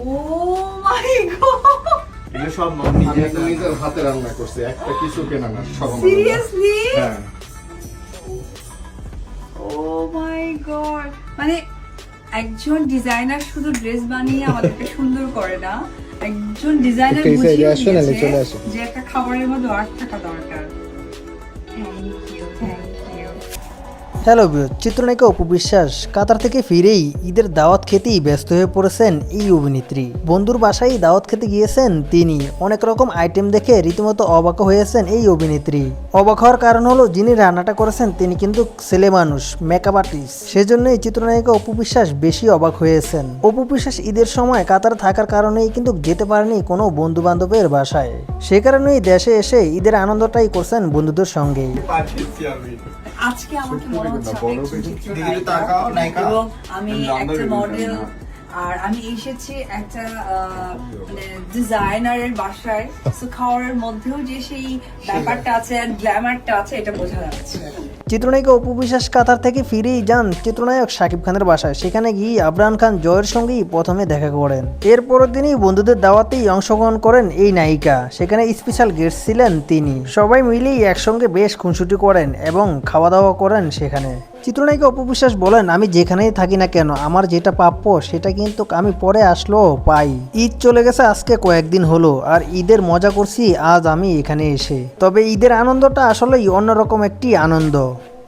ও মাই god এগুলো সব নিজের হাতে রান্না করছি একটা কিছু কেনা না সব সিরিয়াসলি হ্যাঁ। ও মাই গড মানে একজন ডিজাইনার শুধু ড্রেস বানিয়ে আমাদেরকে সুন্দর করে না একজন ডিজাইনার বুঝিয়ে দিয়েছে যে একটা খাবারের মধ্যে আর্ট থাকা দরকার। Thank you thank you hello চিত্রনায়িকা অপু বিশ্বাস কাতার থেকে ফিরেই ঈদের দাওয়াত খেতেই ব্যস্ত হয়ে পড়েছেন এই অভিনেত্রী। বন্ধুর বাসায় দাওয়াত খেতে গিয়েছেন তিনি। অনেক রকম আইটেম দেখে রীতিমতো অবাক হয়েছেন এই অভিনেত্রী। অবাক হওয়ার কারণ হলো, যিনি রান্নাটা করেছেন তিনি কিন্তু ছেলে মানুষ মেকআপ আর্টিস্ট সেজন্যই চিত্রনায়িকা অপু বিশ্বাস বেশি অবাক হয়েছেন। অপু বিশ্বাস ঈদের সময় কাতার থাকার কারণেই কিন্তু যেতে পারেনি কোনো বন্ধু বান্ধবের বাসায়। সে কারণেই দেশে এসে ঈদের আনন্দটাই করছেন বন্ধুদের সঙ্গে। আজকে আমাকে নায়িকা। এবং আমি একটা মডেল। আর আমি এসেছি একটা মানে ডিজাইনারের বাসায়। তো খাওয়ার মধ্যেও যে সেই ব্যাপারটা আছে আর গ্ল্যামারটা আছে, এটা বোঝা যাচ্ছে। চিত্রনায়িকা অপু বিশ্বাস কাতার থেকে ফিরেই যান চিত্রনায়ক শাকিব খানের বাসায়। সেখানে গিয়ে আবরান খান জয়ের সঙ্গেই প্রথমে দেখা করেন। এরপর তিনি বন্ধুদের দাওয়াতেই অংশগ্রহণ করেন এই নায়িকা। সেখানে স্পেশাল গেস্ট ছিলেন তিনি। সবাই মিলেই একসঙ্গে বেশ খুনসুটি করেন এবং খাওয়া দাওয়া করেন সেখানে। চিত্রনায়িকা অপু বিশ্বাস বলেন, আমি যেখানেই থাকি না কেন, আমার যেটা প্রাপ্য সেটা কিন্তু আমি পরে আসলো পাই। ঈদ চলে গেছে, আজকে কয়েকদিন হলো, আর ঈদের মজা করছি, আজ আমি এখানে এসে। তবে ঈদের আনন্দটা আসলেই অন্যরকম একটি আনন্দ।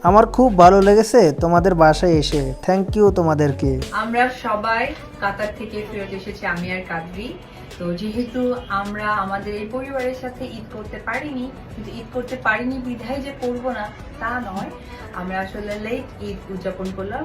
আমার খুব ভালো লেগেছে তোমাদের বাসায় এসে। থ্যাংক ইউ তোমাদেরকে। আমরা সবাই কাতার থেকে ফেরত এসেছি, আমি আর কাদরি। তো যেহেতু আমরা আমাদের এই পরিবারের সাথে ঈদ করতে পারিনি, কিন্তু ঈদ করতে পারিনি, বিধায় যে করব না, তা নয়। আমরা আসলে লেট ঈদ উদযাপন করলাম।